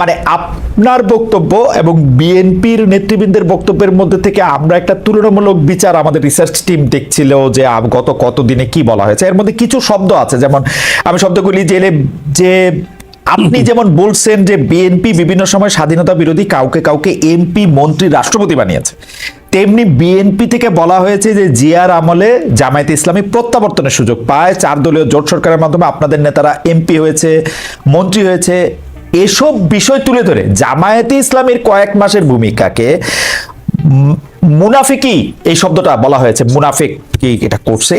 মানে আপনার বক্তব্য এবং বিএনপির নেতৃবৃন্দের বক্তব্যের মধ্যে থেকে আমরা একটা তুলনামূলক বিচার আমাদের রিসার্চ টিম দেখছিল যে গত কত দিনে কি বলা হয়েছে। এর মধ্যে কিছু শব্দ আছে যেমন আমি শব্দগুলি জেলে যে আপনি যেমন বলছেন যে বিএনপি বিভিন্ন সময় স্বাধীনতা বিরোধী কাউকে কাউকে এমপি মন্ত্রী রাষ্ট্রপতি বানিয়েছে তেমনি বিএনপি থেকে বলা হয়েছে যে জিয়ার আমলে জামায়াতে ইসলামী প্রত্যাবর্তনের সুযোগ পায়। চার দলীয় জোট সরকারের মাধ্যমে আপনাদের নেতারা এমপি হয়েছে মন্ত্রী হয়েছে এসব বিষয় তুলে ধরে জামায়াতে ইসলামের কয়েক মাসের ভূমিকাকে মুনাফিকি এই শব্দটা বলা হয়েছে, মুনাফিক কি এটা করছে।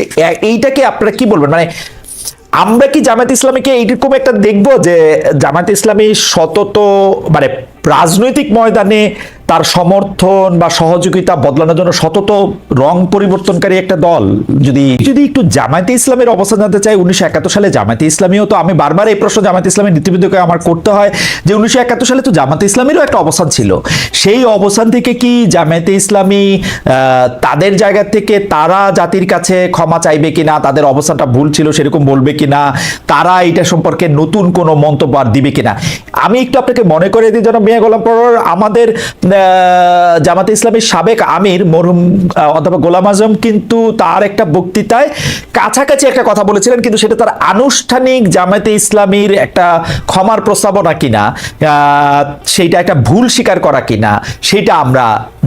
এইটাকে আপনারা কি বলবেন? মানে আমরা কি জামায়াত ইসলামীকে এইরকম একটা দেখব যে জামায়াত ইসলামী সতত মানে রাজনৈতিক ময়দানে তার সমর্থন বা সহযোগিতা বদলানোর জন্য সতত রং পরিবর্তনকারী একটা দল। যদি যদি একটু জামায়াতে ইসলামের অবস্থান জানতে চাই, উনিশশো একাত্তর সালে জামায়াতে ইসলামীও তো আমি বারবার এই প্রশ্ন জামায়াতে ইসলামের নীতিবিদকে আমার করতে হয় যে উনিশশো একাত্তর সালে তো জামায়াতে ইসলামেরও একটা অবস্থান ছিল। সেই অবস্থান থেকে কি জামায়াতে ইসলামী তাদের জায়গা থেকে তারা জাতির কাছে ক্ষমা চাইবে কিনা, তাদের অবস্থানটা ভুল ছিল সেরকম বলবে কিনা, তারা এটা সম্পর্কে নতুন কোনো মন্তব্য আর দিবে কিনা? আমি একটু আপনাকে মনে করে দিই যেন মিয়া গোলাম পরোয়ার, আমাদের জামাতে ইসলামের সাবেক আমির মরহুম অধ্যাপক গোলাম আজম কিন্তু তার একটা বক্তৃতায় কাছাকাছি একটা কথা বলেছিলেন কিন্তু সেটা তার আনুষ্ঠানিক জামাতে ইসলামীর একটা ক্ষমার প্রস্তাবনা কিনা সেইটা একটা ভুল স্বীকার করা কিনা সেটা আমরা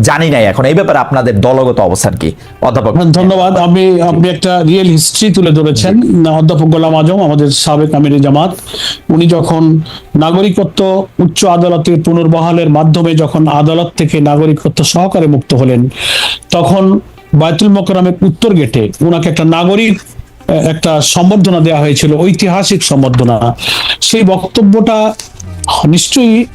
জানি নাই এখন। এই ব্যাপারে আপনাদের দলগত অবস্থান কি? অধ্যাপক। ধন্যবাদ। আপনি আপনি একটা রিয়েল হিস্ট্রি তুলে ধরেছেন। অধ্যাপক গোলাম আজম আমাদের সাবেক আমির জামাত উনি যখন নাগরিকত্ব উচ্চ আদালতের পুনর্বহালের মাধ্যমে যখন আদালত থেকে নাগরিকত্ব সহকারে মুক্ত হলেন। তখন বায়তুল মকরামের উত্তর গেটে ওনাকে একটা নাগরিক একটা সম্বর্ধনা দেওয়া হয়েছিল, ঐতিহাসিক সম্বর্ধনা। সেই বক্তব্যটা নিশ্চয়ই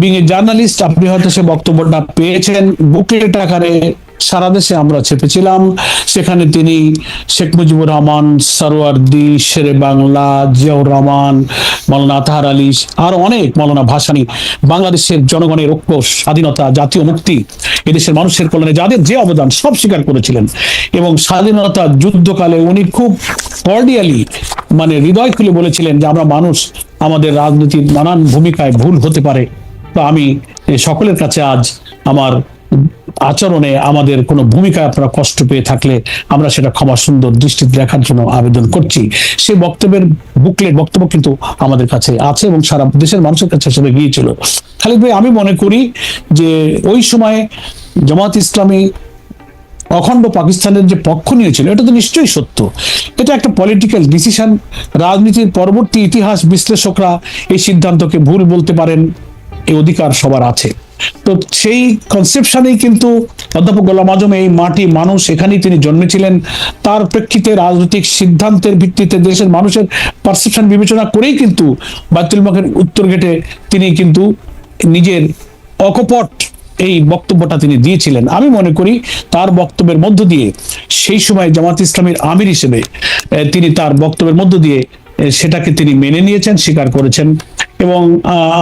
বিং এ জার্নালিস্ট আপনি হয়তো সে বক্তব্যটা পেয়েছেন বুকলেট আকারে সারা দেশে আমরা চেপেছিলাম সেখানে তিনি শেখ মুজিবুর রহমান সরোয়ার্দি শেরে বাংলা, জিয়াউর রহমান মৌলানা আতাহার আলী, আর অনেক মৌলানা ভাসানী বাংলাদেশের জনগণের ঐক্য, স্বাধীনতা, জাতীয় মুক্তি, এদেশের মানুষের কল্যাণে যাদের যে অবদান সব স্বীকার করেছিলেন। এবং স্বাধীনতা যুদ্ধকালে উনি খুব কর্ডিয়ালি মানে হৃদয় খুলে বলেছিলেন যে আমরা মানুষ, আমাদের রাজনীতির নানান ভূমিকায় ভুল হতে পারে। তো আমি সকলের কাছে আজ আমার আচরণে আমাদের কোনো ভূমিকায় আপনারা কষ্ট পেয়ে থাকলে আমরা সেটা ক্ষমা সুন্দর দৃষ্টিতে দেখার জন্য আবেদন করছি। সেই বক্তব্যের বুকলেট বক্তব্য কিন্তু আমাদের কাছে আছে এবং সারা দেশের মানুষের কাছে সেটা গিয়েছিল। খালিদ ভাই, আমি মনে করি যে ওই সময় জামাত ইসলামী অখণ্ড পাকিস্তানের যে পক্ষ নিয়েছিল, এটা তো নিশ্চয়ই সত্য। এটা একটা পলিটিক্যাল ডিসিশন রাজনীতির পরবর্তী ইতিহাস বিশ্লেষকরা এই সিদ্ধান্তকে ভুল বলতে পারেন এই অধিকার সবার আছে। তো সেই কনসেপশনেই কিন্তু অধ্যাপক গোলাম আজম এই মাটি মানুষ এখানেই তিনি জন্মেছিলেন। তার প্রেক্ষিতে রাজনৈতিক সিদ্ধান্তের ভিত্তিতে দেশের মানুষের পারসেপশন বিবেচনা করেই কিন্তু বাতুল মখের উত্তর গেটে তিনি কিন্তু নিজের অকপট এই বক্তব্যটা তিনি দিয়েছিলেন। আমি মনে করি তার বক্তব্যের মধ্য দিয়ে সেই সময় জামাত ইসলামের আমির হিসেবে তিনি তার বক্তব্যের মধ্য দিয়ে সেটাকে তিনি মেনে নিয়েছেন, স্বীকার করেছেন। এবং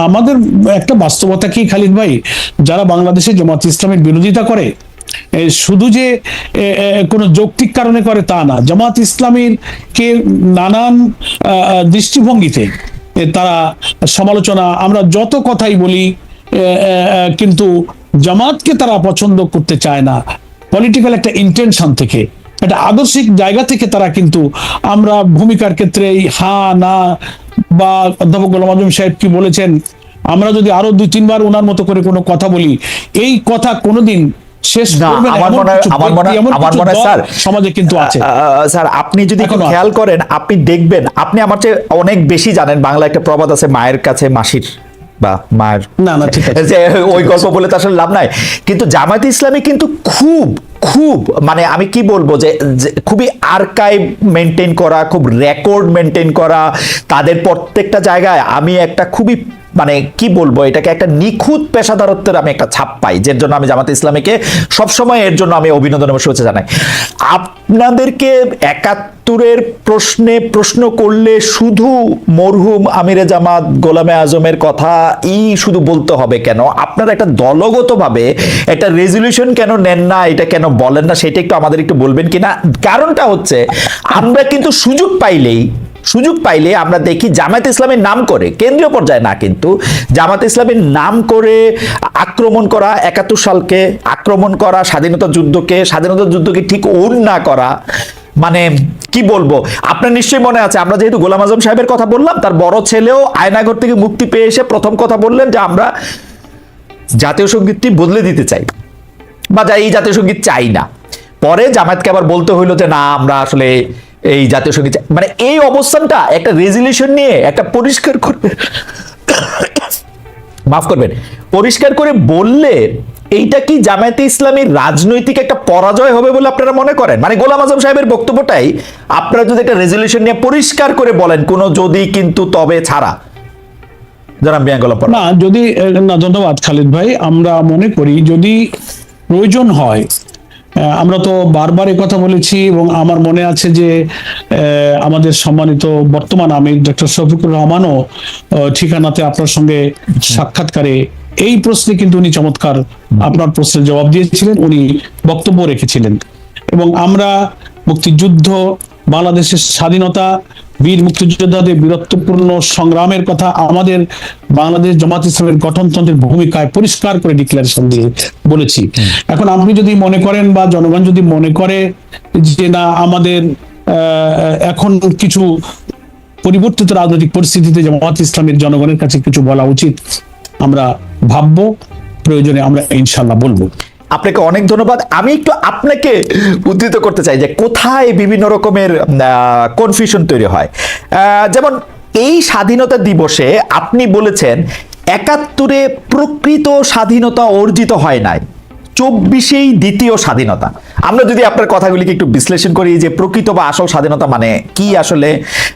আমাদের একটা বাস্তবতা কি খালিদ ভাই? যারা বাংলাদেশে জামাত ইসলামের বিরোধিতা করে শুধু যে কোনো যৌক্তিক কারণে করে তা না, জামাত ইসলামীর কে নানান দৃষ্টিভঙ্গিতে তারা সমালোচনা, আমরা যত কথাই বলি কিন্তু জামাতকে তারা পছন্দ করতে চায় না। পলিটিক্যাল একটা ইন্টেনশন থেকে, একটা আদর্শিক জায়গা থেকে তারা কিন্তু আমরা ভূমিকার ক্ষেত্রে হা, না বা অধ্যাপক গোলাম আজম সাহেব কি বলেছেন? আমরা যদি আরও দুই তিনবার ওনার মতো করে কোনো কথা বলি এই কথা কোনোদিন শেষ না, আমার আমার আমার সমাজে কিন্তু আছে। স্যার আপনি যদি খেয়াল করেন আপনি দেখবেন আপনি আমার চেয়ে অনেক বেশি জানেন বাংলা একটা প্রবাদ আছে মায়ের কাছে মাসির। বা মার না, না, ঠিক আছে। ওই গল্প বলে তো আসলে লাভ নাই কিন্তু জামায়াত ইসলামী কিন্তু খুব খুব মানে আমি কি বলব যে খুবই আর্কাইভ মেনটেন করা খুব রেকর্ড মেনটেন করা তাদের প্রত্যেকটা জায়গায় আমি একটা খুবই মানে কি বলব এটাকে একটা নিখুঁত পেশাদারত্বের আমি একটা ছাপ পাই যার জন্য আমি জামাতে ইসলামীকে সবসময় এর জন্য আমি অভিনন্দন এবং শুভেচ্ছা জানাই আপনাদেরকে একাত্তরের প্রশ্নে প্রশ্ন করলে শুধু মরহুম আমিরে জামাত গোলামে আজমের কথা ই শুধু বলতে হবে কেন? আপনারা একটা দলগতভাবে একটা রেজলিউশন কেন নেন না, এটা কেন বলেন না, সেটা একটু আমাদের একটু বলবেন কিনা? কারণটা হচ্ছে, আমরা কিন্তু সুযোগ পাইলেই সুযোগ পাইলে আমরা দেখি জামায়াত ইসলামের নাম করে, কেন্দ্রীয় পর্যায়ে না, কিন্তু জামাত ইসলামের নাম করে আক্রমণ করা, একাত্তর সালকে আক্রমণ করা, স্বাধীনতা যুদ্ধকে স্বাধীনতা যুদ্ধকে ঠিক ওন না করা মানে কি বলব? আপনার নিশ্চয়ই মনে আছে, আমরা যেহেতু গোলাম আজম সাহেবের কথা বললাম, তার বড় ছেলেও আয়নাগর থেকে মুক্তি পেয়ে এসে প্রথম কথা বললেন যে আমরা জাতীয় সঙ্গীতটি বদলে দিতে চাই, বা এই জাতীয় সংগীত চাই না। পরে জামায়াতকে আবার বলতে হইল যে, না, আমরা আসলে এই জাতীয় সংগীত মানে এই অবস্থানটা একটা রেজলিউশন নিয়ে একটা পরিষ্কার করে মাফ করবেন। পরিষ্কার করে বললে এইটা কি জামায়াতে ইসলামীর রাজনৈতিক একটা পরাজয় হবে বলে আপনারা মনে করেন? মানে গোলাম আজম সাহেবের বক্তব্যটাই আপনারা যদি একটা রেজলিউশন নিয়ে পরিষ্কার করে বলেন, কোনো যদি কিন্তু তবে ছাড়া। গোলাম না, যদি, না, ধন্যবাদ খালিদ ভাই, আমরা মনে করি যদি প্রয়োজন হয় আমরা তো বারবার কথা বলেছি এবং আমার মনে আছে যে আমাদের সম্মানিত বর্তমান আমি ডক্টর শফিকুর রহমানও ঠিকানাতে আপনার সঙ্গে সাক্ষাৎকারে এই প্রশ্নে কিন্তু উনি চমৎকার আপনার প্রশ্নের জবাব দিয়েছিলেন, উনি বক্তব্য রেখেছিলেন। এবং আমরা মুক্তিযুদ্ধ, বাংলাদেশের স্বাধীনতা বীর মুক্তিযোদ্ধাদের বীরত্বপূর্ণ সংগ্রামের কথা আমাদের বাংলাদেশ জামাত ইসলামের গঠনতন্ত্রের ভূমিকায় পরিষ্কার করে ডিক্লারেশন দিয়ে বলেছি। এখন আপনি যদি মনে করেন বা জনগণ যদি মনে করে যে না, আমাদের এখন কিছু পরিবর্তিত রাজনৈতিক পরিস্থিতিতে জামাত ইসলামের জনগণের কাছে কিছু বলা উচিত, আমরা ভাববো, প্রয়োজনে আমরা ইনশাল্লাহ বলব। আপনাকে অনেক ধন্যবাদ। আমি একটু আপনাকে উদ্ধৃত করতে চাই যে কোথায় বিভিন্ন রকমের কনফিউশন তৈরি হয়। যেমন এই স্বাধীনতা দিবসে আপনি বলেছেন, একাত্তরে প্রকৃত স্বাধীনতা অর্জিত হয় নাই। চব্বিশেই দ্বিতীয় স্বাধীনতা। আমরা যদি আপনার কথাগুলিকে একটু বিশ্লেষণ করি যে প্রকৃত বা আসল স্বাধীনতা মানে কি আসলে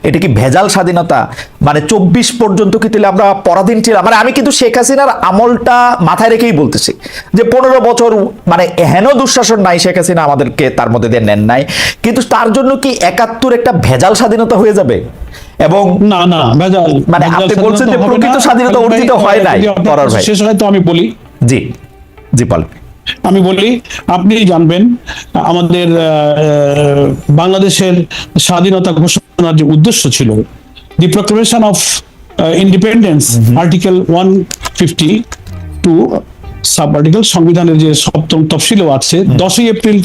এটা কি ভেজাল স্বাধীনতা? মানে চব্বিশ পর্যন্ত কি তাহলে আমরা পরাধীন ছিলাম? মানে আমি কিন্তু শেখ হাসিনার আমলটা মাথায় রেখেই বলতেছি যে পনেরো বছর মানে হেন দুঃশাসন নাই শেখ হাসিনা আমাদেরকে তার মধ্যে দিয়ে নেন নাই কিন্তু তার জন্য কি একাত্তর একটা ভেজাল স্বাধীনতা হয়ে যাবে? এবং না না ভেজাল মানে আপনি বলছেন যে প্রকৃত স্বাধীনতা অর্জিত হয় নাই। শেষ হয় তো আমি বলি। জি জি বলেন আমি বলি আপনি জানবেন আমাদের বাংলাদেশের স্বাধীনতা ঘোষণার যে উদ্দেশ্য ছিল the proclamation of independence article one fifty two sub article সংবিধানের যে সপ্তম তফসিলও আছে দশই এপ্রিল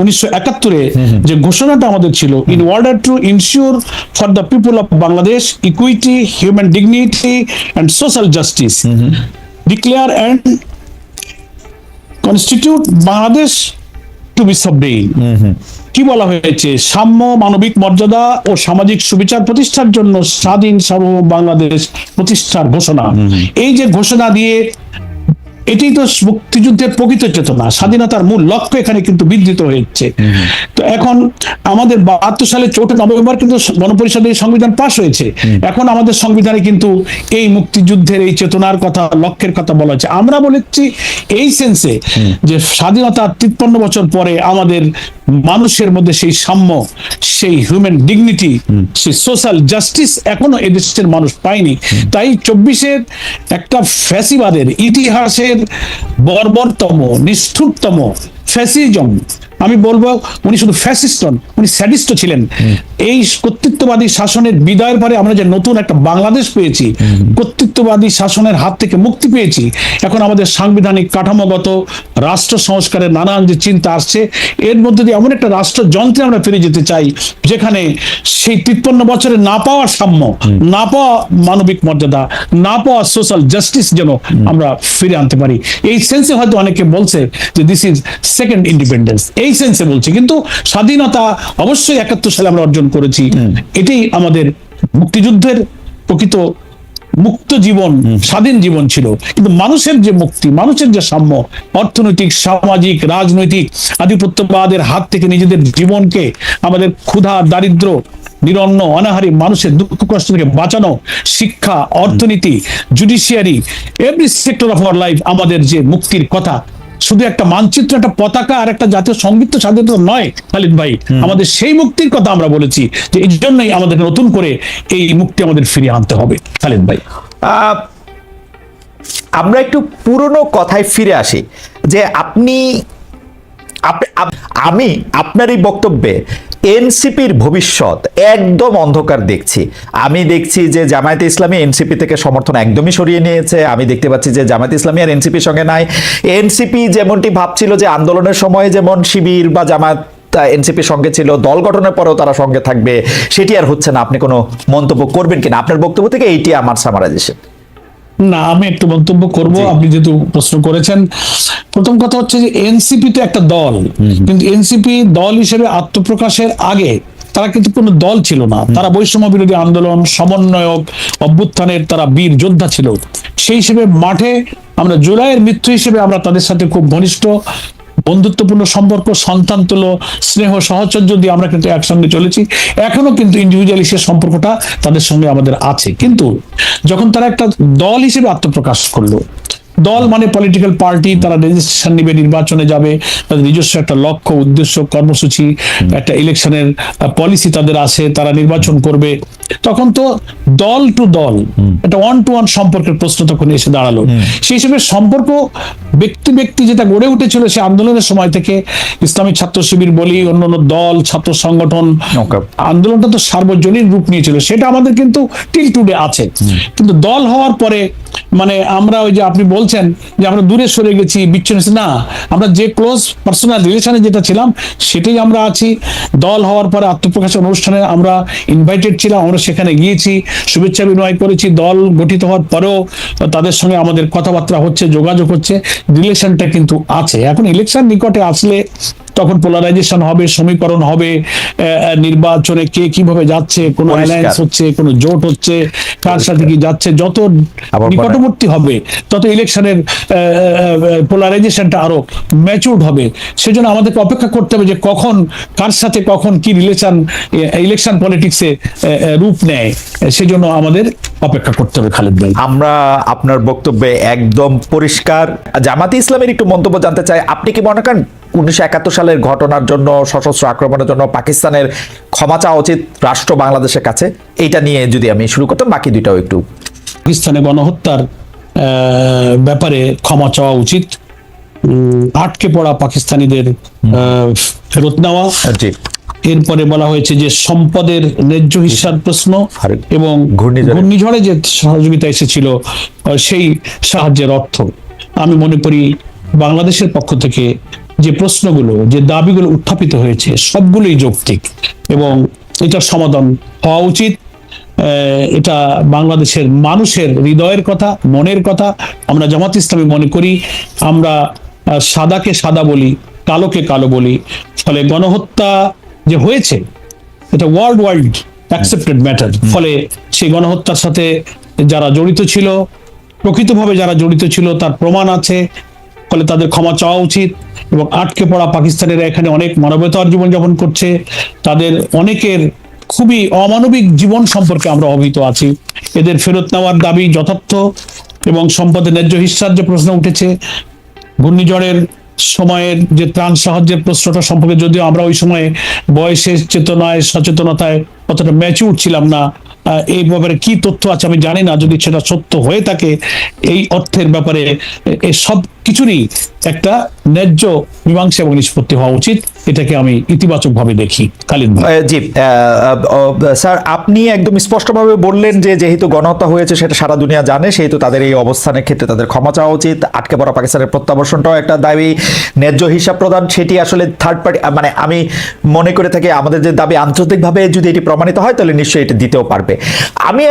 উনিশশো একাত্তরে যে ঘোষণাটা আমাদের ছিল in order to ensure for the people of Bangladesh equity human dignity and social justice declare and constitute Bangladesh to be sovereign কি বলা হয়েছে? সাম্য মানবিক মর্যাদা ও সামাজিক সুবিচার প্রতিষ্ঠার জন্য স্বাধীন সার্বভৌম বাংলাদেশ প্রতিষ্ঠার ঘোষণা। এই যে ঘোষণা দিয়ে এটাই তো মুক্তিযুদ্ধের প্রকৃত চেতনা। স্বাধীনতার মূল লক্ষ্য এখানে কিন্তু বিধৃত হয়েছে। তো এখন আমাদের বাহাত্তর সালে চৌঠা নভেম্বর কিন্তু গণপরিষদের সংবিধান পাশ হয়েছে। এখন আমাদের সংবিধানে কিন্তু এই মুক্তিযুদ্ধের এই চেতনার কথা লক্ষ্যের কথা বলা হয়েছে। আমরা বলেছি এই সেন্সে যে স্বাধীনতার তিপ্পান্ন বছর পরে আমাদের মানুষের মধ্যে সেই সাম্য সেই হিউম্যান ডিগনিটি সেই সোশ্যাল জাস্টিস এখনও এদেশের মানুষ পায়নি। তাই চব্বিশের একটা ফ্যাসিবাদের ইতিহাসের বর্বরতম নিষ্ঠুরতম ফ্যাসিজম আমি বলব উনি শুধু ফ্যাসিস্ট নন উনি স্যাডিস্ট ছিলেন। এই কর্তৃত্ববাদী শাসনের বিদায়ের পরে আমরা যে নতুন একটা বাংলাদেশ পেয়েছি কর্তৃত্ববাদী শাসনের হাত থেকে মুক্তি পেয়েছি এখন আমাদের সাংবিধানিক কাঠামোগত রাষ্ট্র সংস্কারের নানান যে চিন্তা আসছে এর মধ্যে দিয়ে এমন একটা রাষ্ট্র যন্ত্রে আমরা ফিরে যেতে চাই যেখানে সেই তিপ্পান্ন বছরে না পাওয়া সাম্য না পাওয়া মানবিক মর্যাদা না পাওয়া সোশ্যাল জাস্টিস যেন আমরা ফিরে আনতে পারি। এই সেন্সে হয়তো অনেকে বলছে যে দিস ইজ সেকেন্ড ইন্ডিপেন্ডেন্স এই সেন্সে বলছে কিন্তু স্বাধীনতা অবশ্যই একাত্তর সালে আমরা অর্জন করেছি। এটাই আমাদের মুক্তিযুদ্ধের প্রকৃত মুক্ত জীবন স্বাধীন জীবন ছিল। কিন্তু মানুষের যে মুক্তি মানুষের যে সাম্য অর্থনৈতিক সামাজিক রাজনৈতিক আধিপত্যবাদের হাত থেকে নিজেদের জীবনকে আমাদের ক্ষুধা দারিদ্র নিরন্ন অনাহারী মানুষের দুঃখ কষ্ট থেকে বাঁচানো শিক্ষা অর্থনীতি judiciary every sector of our life আমাদের যে মুক্তির কথা শুধু একটা মানচিত্র একটা পতাকা আর একটা জাতীয় সংগীত স্বাধীনতা নয় খালিদ ভাই। আমাদের সেই মুক্তির কথা আমরা বলেছি যে এই জন্যই আমাদের নতুন করে এই মুক্তি আমাদের ফিরিয়ে আনতে হবে খালিদ ভাই। আহ, আমরা একটু পুরনো কথায় ফিরে আসি যে আপনি আপ- আপ- আমি আপনার এই বক্তব্যে এনসিপির ভবিষ্যৎ একদম অন্ধকার দেখছি। আমি দেখছি যে জামায়াতে ইসলামী এনসিপি থেকে সমর্থন একদমই সরিয়ে নিয়েছে। আমি দেখতে পাচ্ছি যে জামায়াতে ইসলামী আর এনসিপির সঙ্গে নাই। এনসিপি যেমনটি ভাবছিল যে আন্দোলনের সময় যেমন শিবির বা জামায়াত এনসিপির সঙ্গে ছিল, দল গঠনের পরেও তারা সঙ্গে থাকবে, সেটি আর হচ্ছে না। আপনি কোনো মন্তব্য করবেন কিনা? আপনার বক্তব্য থেকে এইটি আমার সামারাইজেশন না আমি একটু মন্তব্য করব। আপনি যেহেতু প্রশ্ন করেছেন প্রথম কথা হচ্ছে যে এনসিপি তো একটা দল। কিন্তু এনসিপি দল হিসেবে আত্মপ্রকাশের আগে তারা কিন্তু কোনো দল ছিল না। তারা বৈষম্য বিরোধী আন্দোলন সমন্বয়ক অভ্যুত্থানের তারা বীর যোদ্ধা ছিল। সেই হিসেবে মাঠে আমরা জুলাইয়ের মৃত্যু হিসেবে আমরা তাদের সাথে খুব ঘনিষ্ঠ বন্ধুত্বপূর্ণ সম্পর্ক সন্তান তুলো স্নেহ সহচর্য দিয়ে আমরা কিন্তু একসঙ্গে চলেছি। এখনও কিন্তু ইন্ডিভিজুয়ালি সে সম্পর্কটা তাদের সঙ্গে আমাদের আছে। কিন্তু যখন তারা একটা দল হিসেবে আত্মপ্রকাশ করল দল মানে পলিটিক্যাল পার্টি তারা রেজিস্ট্রেশন নিবে নির্বাচনে যাবে তাদের নিজস্ব একটা লক্ষ্য উদ্দেশ্য কর্মসূচি একটা ইলেকশনের পলিসি তাদের আছে তারা নির্বাচন করবে। তখন তো দল টু দল একটা ওয়ান টু ওয়ান সম্পর্কের প্রশ্ন তখন এসে দাঁড়াল। সেই হিসেবে সম্পর্ক ব্যক্তি ব্যক্তি যেটা গড়ে উঠেছিল সে আন্দোলনের সময় থেকে ইসলামী ছাত্র শিবির বলি অন্যান্য দল ছাত্র সংগঠন আন্দোলনটা তো সার্বজনীন রূপ নিয়েছিল সেটা আমাদের কিন্তু টিল টুডে আছে। কিন্তু দল হওয়ার পরে মানে আমরা ওই যে আপনি বলছেন যে আমরা দূরে সরে গেছি বিচ্ছিন্ন না আমরা যে ক্লোজ পার্সোনাল রিলেশনে যেটা ছিলাম সেটাই আমরা আছি। দল হওয়ার পরে আত্মপ্রকাশের অনুষ্ঠানে আমরা ইনভাইটেড ছিলাম আমরা সেখানে গিয়েছি, শুভেচ্ছা বিনিময় করেছি, দল গঠিত হওয়ার পরেও তাদের সঙ্গে আমাদের কথাবার্তা হচ্ছে, যোগাযোগ হচ্ছে, রিলেশনটা কিন্তু আছে। এখন ইলেকশন নিকটে আসলে তখন পোলারাইজেশন হবে সমীকরণ হবে নির্বাচনে কে কীভাবে যাচ্ছে কোন। অ্যালায়েন্স হচ্ছে কোন জোট হচ্ছে কার সাথে কি যাচ্ছে যত নিকটবর্তী হবে তত ইলেকশনের পোলারাইজেশনটা আরও ম্যাচুরড হবে। সেজন্য আমাদেরকে অপেক্ষা করতে হবে যে কখন কার সাথে কখন কি রিলেশন ইলেকশন পলিটিক্সে রূপ নেয়। সেজন্য আমাদের অপেক্ষা করতে হবে খালেদ ভাই। আমরা আপনার বক্তব্যে একদম পরিষ্কার। জামাতে ইসলামের একটু মন্তব্য জানতে চাই। আপনি কি মনে করেন উনিশশো একাত্তর সালের ঘটনার জন্য সশস্ত্র আক্রমণের জন্য পাকিস্তানের ক্ষমা চাওয়া উচিত রাষ্ট্র বাংলাদেশের কাছে। এইটা নিয়ে যদি আমি শুরু করতাম বাকি দুইটাও একটু। পাকিস্তানে গণহত্যার ব্যাপারে ক্ষমা চাওয়া উচিত। আটকে পড়া পাকিস্তানিদের ফেরত নেওয়া। এরপরে বলা হয়েছে যে সম্পদের ন্যায্য হিসার প্রশ্ন এবং ঘূর্ণিঝড়ে- ঘূর্ণিঝড়ে যে সহযোগিতা এসেছিল সেই সাহায্যের অর্থ। আমি মনে করি বাংলাদেশের পক্ষ থেকে যে প্রশ্নগুলো যে দাবিগুলো উত্থাপিত হয়েছে সবগুলোই যৌক্তিক এবং এটার সমাধান হওয়া উচিত। এটা বাংলাদেশের মানুষের হৃদয়ের কথা মনের কথা। আমরা জামাত ইসলামী মনে করি আমরা সাদাকে সাদা বলি কালোকে কালো বলি। ফলে গণহত্যা যে হয়েছে এটা ওয়ার্ল্ড ওয়াইড অ্যাকসেপ্টেড ম্যাটার ফলে সেই গণহত্যার সাথে যারা জড়িত ছিল প্রকৃতভাবে যারা জড়িত ছিল তার প্রমাণ আছে। ফলে তাদের ক্ষমা চাওয়া উচিত এবং আটকে পড়া পাকিস্তানের এখানে অনেক মানবতার জীবনযাপন করছে। তাদের অনেকের খুবই অমানবিক জীবন সম্পর্কে আমরা অবহিত আছি। এদের ফেরত নেওয়ার দাবি যথার্থ এবং সম্পদের ন্যায্য হিসার যে প্রশ্ন উঠেছে, ঘূর্ণিঝড়ের সময়ের যে ত্রাণ সাহায্যের প্রশ্নটা সম্পর্কে যদিও আমরা ওই সময়ে বয়সের চেতনায়, সচেতনতায় অতটা ম্যাচিউর ছিলাম না এই ব্যাপারে কি তথ্য আছে আমি জানি না। যদি সেটা সত্য হয়ে থাকে, এই অর্থের ব্যাপারে সব কিছুরই একটা ন্যায্য মীমাংসা এবং নিষ্পত্তি হওয়া উচিত। এটাকে আমি ইতিবাচক ভাবে দেখি খালিদ জি স্যার, আপনি একদম স্পষ্টভাবে বললেন যে যেহেতু গণহত্যা হয়েছে, সেটা সারা দুনিয়া জানে, সেহেতু তাদের এই অবস্থানের ক্ষেত্রে তাদের ক্ষমা চাওয়া উচিত। আটকে পড়া পাকিস্তানের প্রত্যাবর্ষণটাও একটা দাবি, ন্যায্য হিসাব প্রদান, সেটি আসলে থার্ড পার্টি মানে আমি মনে করে থাকি আমাদের যে দাবি আন্তর্জাতিকভাবে যদি এটি প্রমাণিত হয়, তাহলে নিশ্চয়ই এটি দিতেও পারবে। আমি